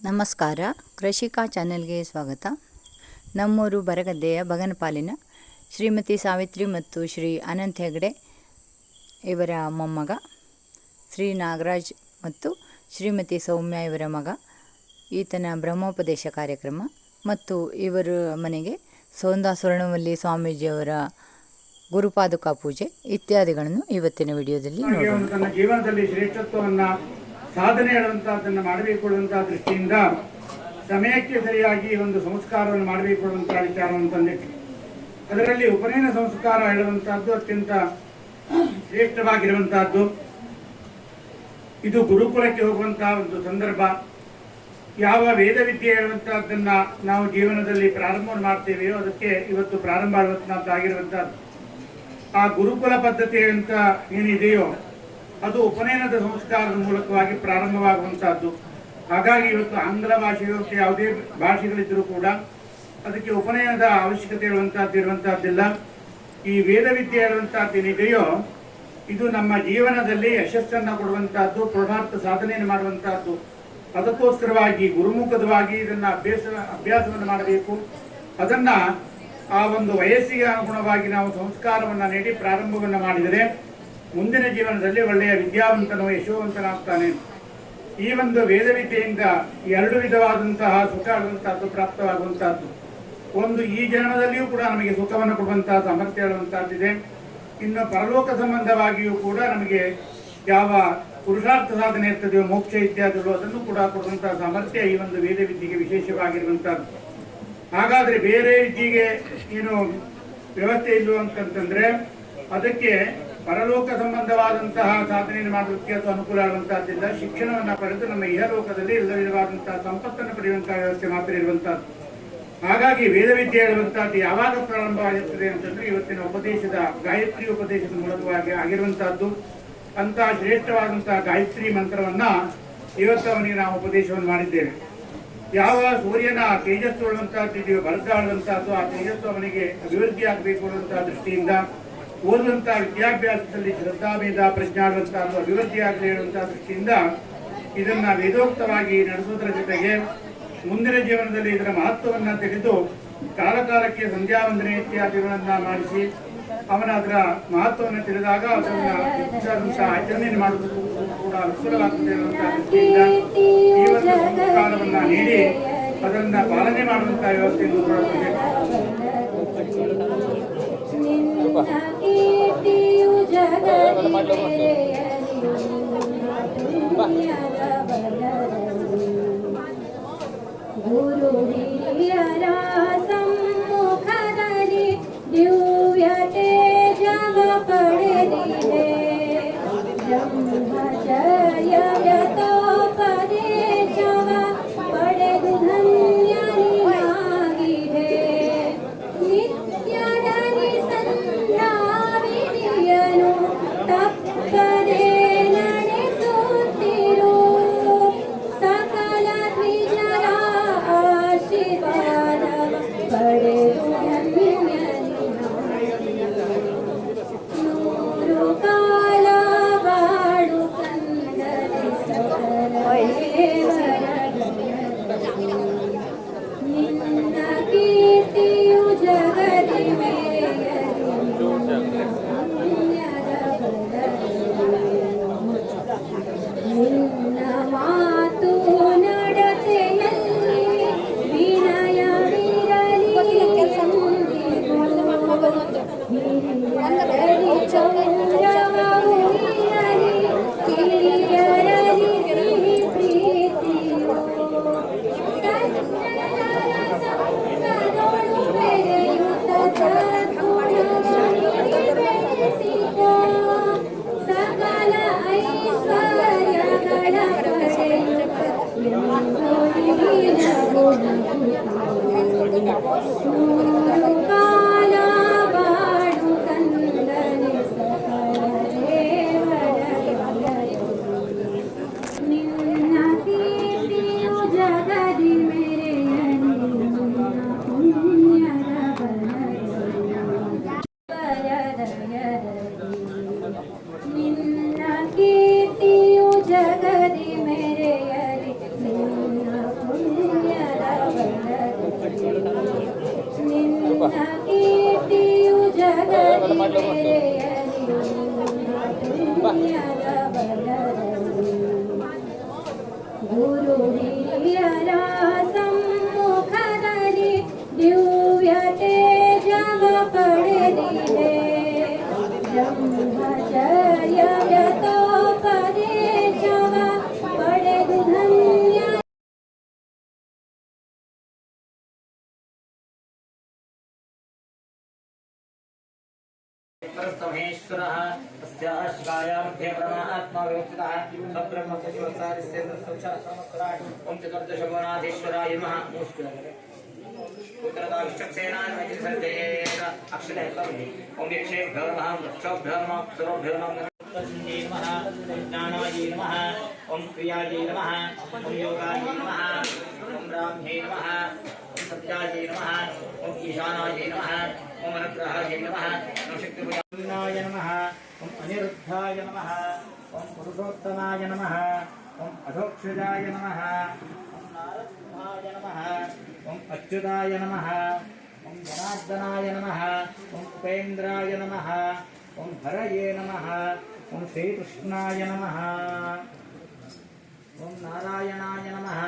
ನಮಸ್ಕಾರ. ಕೃಷಿಕಾ ಚಾನೆಲ್ಗೆ ಸ್ವಾಗತ. ನಮ್ಮೂರು ಬರಗದ್ದೆಯ ಬಗನಪಾಲಿನ ಶ್ರೀಮತಿ ಸಾವಿತ್ರಿ ಮತ್ತು ಶ್ರೀ ಅನಂತ್ ಹೆಗಡೆ ಇವರ ಮೊಮ್ಮಗ ಶ್ರೀ ನಾಗರಾಜ್ ಮತ್ತು ಶ್ರೀಮತಿ ಸೌಮ್ಯ ಇವರ ಮಗ ಈತನ ಬ್ರಹ್ಮೋಪದೇಶ ಕಾರ್ಯಕ್ರಮ ಮತ್ತು ಇವರ ಮನೆಗೆ ಸೌಂದಾ ಸ್ವರ್ಣವಲ್ಲಿ ಸ್ವಾಮೀಜಿಯವರ ಗುರುಪಾದುಕಾ ಪೂಜೆ ಇತ್ಯಾದಿಗಳನ್ನು ಇವತ್ತಿನ ವಿಡಿಯೋದಲ್ಲಿ ನೋಡೋಣ. ಸಾಧನೆ ಹೇಳುವಂತಹದ್ದನ್ನು ಮಾಡಬೇಕು ಅನ್ನುವಂತಹ ದೃಷ್ಟಿಯಿಂದ ಸಮಯಕ್ಕೆ ಸರಿಯಾಗಿ ಒಂದು ಸಂಸ್ಕಾರವನ್ನು ಮಾಡಬೇಕು ಅನ್ನುವಂತಹ ವಿಚಾರವನ್ನು ತಂದಿಟ್ಟು ಅದರಲ್ಲಿ ಉಪನಯನ ಸಂಸ್ಕಾರ ಹೇಳುವಂತಹದ್ದು ಅತ್ಯಂತ ಶ್ರೇಷ್ಠವಾಗಿರುವಂತಹದ್ದು. ಇದು ಗುರುಕುಲಕ್ಕೆ ಹೋಗುವಂತಹ ಒಂದು ಸಂದರ್ಭ. ಯಾವ ವೇದ ವಿದ್ಯೆ ಹೇಳುವಂತಹದ್ದನ್ನ ನಾವು ಜೀವನದಲ್ಲಿ ಪ್ರಾರಂಭ ಮಾಡ್ತೇವೆಯೋ ಅದಕ್ಕೆ ಇವತ್ತು ಪ್ರಾರಂಭ ಆಗಿರುವಂತಹದ್ದು ಆ ಗುರುಕುಲ ಪದ್ಧತಿ ಅಂತ ಏನಿದೆಯೋ ಅದು ಉಪನಯನದ ಸಂಸ್ಕಾರದ ಮೂಲಕವಾಗಿ ಪ್ರಾರಂಭವಾಗುವಂತಹದ್ದು. ಹಾಗಾಗಿ ಇವತ್ತು ಆಂಗ್ಲ ಭಾಷೆ ಯಾವುದೇ ಭಾಷೆಗಳಿದ್ದರೂ ಕೂಡ ಅದಕ್ಕೆ ಉಪನಯನದ ಅವಶ್ಯಕತೆ ಇರುವಂತಹದ್ದು ಇರುವಂತಹದ್ದಿಲ್ಲ. ಈ ವೇದ ವಿದ್ಯೆ ಹೇಳುವಂತಹದ್ದು ಏನಿದೆಯೋ, ಇದು ನಮ್ಮ ಜೀವನದಲ್ಲಿ ಯಶಸ್ಸನ್ನು ಕೊಡುವಂತಹದ್ದು ಪ್ರೌಢಾರ್ಥ ಸಾಧನೆಯನ್ನು ಮಾಡುವಂತಹದ್ದು. ಅದಕ್ಕೋಸ್ಕರವಾಗಿ, ಗುರುಮುಖದವಾಗಿ ಇದನ್ನ ಅಭ್ಯಾಸ, ಅಭ್ಯಾಸವನ್ನು ಮಾಡಬೇಕು. ಅದನ್ನ ಆ ಒಂದು ವಯಸ್ಸಿಗೆ ಅನುಗುಣವಾಗಿ ನಾವು ಸಂಸ್ಕಾರವನ್ನು ನೀಡಿ ಪ್ರಾರಂಭವನ್ನು ಮಾಡಿದರೆ ಮುಂದಿನ ಜೀವನದಲ್ಲಿ ಒಳ್ಳೆಯ ವಿದ್ಯಾವಂತನು ಯಶೋವಂತನಾಗ್ತಾನೆ. ಈ ಒಂದು ವೇದ ವಿದ್ಯೆಯಿಂದ ಎರಡು ವಿಧವಾದಂತಹ ಸುಖ ಆಗುವಂತಹದ್ದು ಪ್ರಾಪ್ತವಾಗುವಂತಹದ್ದು. ಒಂದು ಈ ಜನ್ಮದಲ್ಲಿಯೂ ಕೂಡ ನಮಗೆ ಸುಖವನ್ನು ಕೊಡುವಂತಹ ಸಾಮರ್ಥ್ಯ ಹೇಳುವಂತಹದ್ದಿದೆ ಇನ್ನು ಪರಲೋಕ ಸಂಬಂಧವಾಗಿಯೂ ಕೂಡ ನಮಗೆ ಯಾವ ಪುರುಷಾರ್ಥ ಸಾಧನೆ ಇರ್ತದೆಯೋ, ಮೋಕ್ಷ ಇತ್ಯಾದಿಗಳು ಅದನ್ನು ಕೂಡ ಕೊಡುವಂತಹ ಸಾಮರ್ಥ್ಯ ಈ ಒಂದು ವೇದ ವಿದ್ಯೆಗೆ ವಿಶೇಷವಾಗಿರುವಂತಹದ್ದು. ಹಾಗಾದ್ರೆ ಬೇರೆ ವಿದ್ಯೆಗೆ ಏನು ವ್ಯವಸ್ಥೆ ಇಲ್ಲ ಅಂತಂತಂದ್ರೆ, ಅದಕ್ಕೆ ಪರಲೋಕ ಸಂಬಂಧವಾದಂತಹ ಸಾಧನೆಯನ್ನು ಮಾಡೋದಕ್ಕೆ ಅಥವಾ ಅನುಕೂಲ ಆಗುವಂತಹದ್ದಿಲ್ಲ. ಶಿಕ್ಷಣವನ್ನು ಪಡೆದು ನಮ್ಮ ಇಹಲೋಕದಲ್ಲಿ ಎಲ್ಲ ವಿಧವಾದಂತಹ ಸಂಪತ್ತನ್ನು ಪಡೆಯುವಂತಹ ವ್ಯವಸ್ಥೆ ಮಾತ್ರ ಇರುವಂತಹದ್ದು. ಹಾಗಾಗಿ ವೇದ ಹೇಳುವಂತಹದ್ದು ಯಾವಾಗ ಪ್ರಾರಂಭವಾಗಿರ್ತದೆ ಅಂತಂದ್ರೆ ಇವತ್ತಿನ ಉಪದೇಶದ ಗಾಯತ್ರಿ ಉಪದೇಶದ ಮೂಲಕವಾಗಿ ಆಗಿರುವಂತಹದ್ದು. ಅಂತಹ ಶ್ರೇಷ್ಠವಾದಂತಹ ಗಾಯತ್ರಿ ಮಂತ್ರವನ್ನ ಇವತ್ತು ಅವನಿಗೆ ನಾವು ಉಪದೇಶವನ್ನು ಮಾಡಿದ್ದೇವೆ. ಯಾವ ಸೂರ್ಯನ ತೇಜಸ್ಸು ಇದೆಯೋ ಬರಗಾಡುವಂತಹದ್ದು ಆ ತೇಜಸ್ಸು ಅವನಿಗೆ ಅಭಿವೃದ್ಧಿ ಆಗಬೇಕು ಅನ್ನುವಂತಹ ದೃಷ್ಟಿಯಿಂದ ಓದುವಂತಹ ವಿದ್ಯಾಭ್ಯಾಸದಲ್ಲಿ ಶ್ರದ್ಧಾಭೇದ ಪ್ರಜ್ಞಾಡುವಂತಹದ್ದು ಅಭಿವೃದ್ಧಿ ಆಗಲಿ ಹೇಳುವಂತಹ ದೃಷ್ಟಿಯಿಂದ ಇದನ್ನ ವೇದೋಕ್ತವಾಗಿ ನಡೆಸುವುದರ ಜೊತೆಗೆ ಮುಂದಿನ ಜೀವನದಲ್ಲಿ ಇದರ ಮಹತ್ವವನ್ನ ತಿಳಿದು ಕಾಲಕಾಲಕ್ಕೆ ಸಂಧ್ಯಾ ವಂದನೆ ಇತ್ಯಾದಿಗಳನ್ನ ಮಾಡಿಸಿ ಅವನ ಅದರ ಮಹತ್ವವನ್ನು ತಿಳಿದಾಗ ಅದನ್ನ ಹೆಚ್ಚಾದಂತಹ ಆಚರಣೆಯನ್ನು ಮಾಡುವುದು ಕೂಡ ಅನುಕೂಲವಾಗ್ತದೆ ಅನ್ನುವಂತಹ ದೃಷ್ಟಿಯಿಂದ ಈ ಒಂದು ಸಂಸ್ಕಾರವನ್ನ ನೀಡಿ ಅದನ್ನ ಪಾಲನೆ ಮಾಡುವಂತಹ ವ್ಯವಸ್ಥೆಯನ್ನು ಕೊಡುತ್ತದೆ রে Oh, my God. ಪಾಡು ಮಾಡ್ಲಿಕ್ಕೆ ಉಂಟು ಬಾ परस्तमेश्वरः तस्याशिकायामध्ये परमात्मा विमुक्तः स्वब्रह्मचतुरसारिस्येन्द्रसौक्षासमस्कराणि नमः। पुत्रदाविष्टसेनान्वजिसञ्जयेन अक्षरे कवि ॐ यक्षेभ्यो नमः, वृक्षोभ्यो नमः। क्षरोभ्यो नमः ज्ञानायै नमः ॐ क्रियायै नमः ॐ योगायै नमः ॐ ब्राह्म्ये नमः। सत्याय नमः ॐ ईशानाय नमः ॐ अनुग्रहाय नमः ॐ शक्तिभयाय नमः ॐ अनिरुद्धाय नमः ॐ पुरुषोत्तमाय नमः ॐ अधोक्षजाय नमः ॐ नारसिंहाय नमः ॐ अच्युताय नमः ॐ जनार्दनाय नमः ॐ उपेन्द्राय नमः ॐ हरये नमः ॐ श्रीकृष्णाय नमः ॐ नारायणाय नमः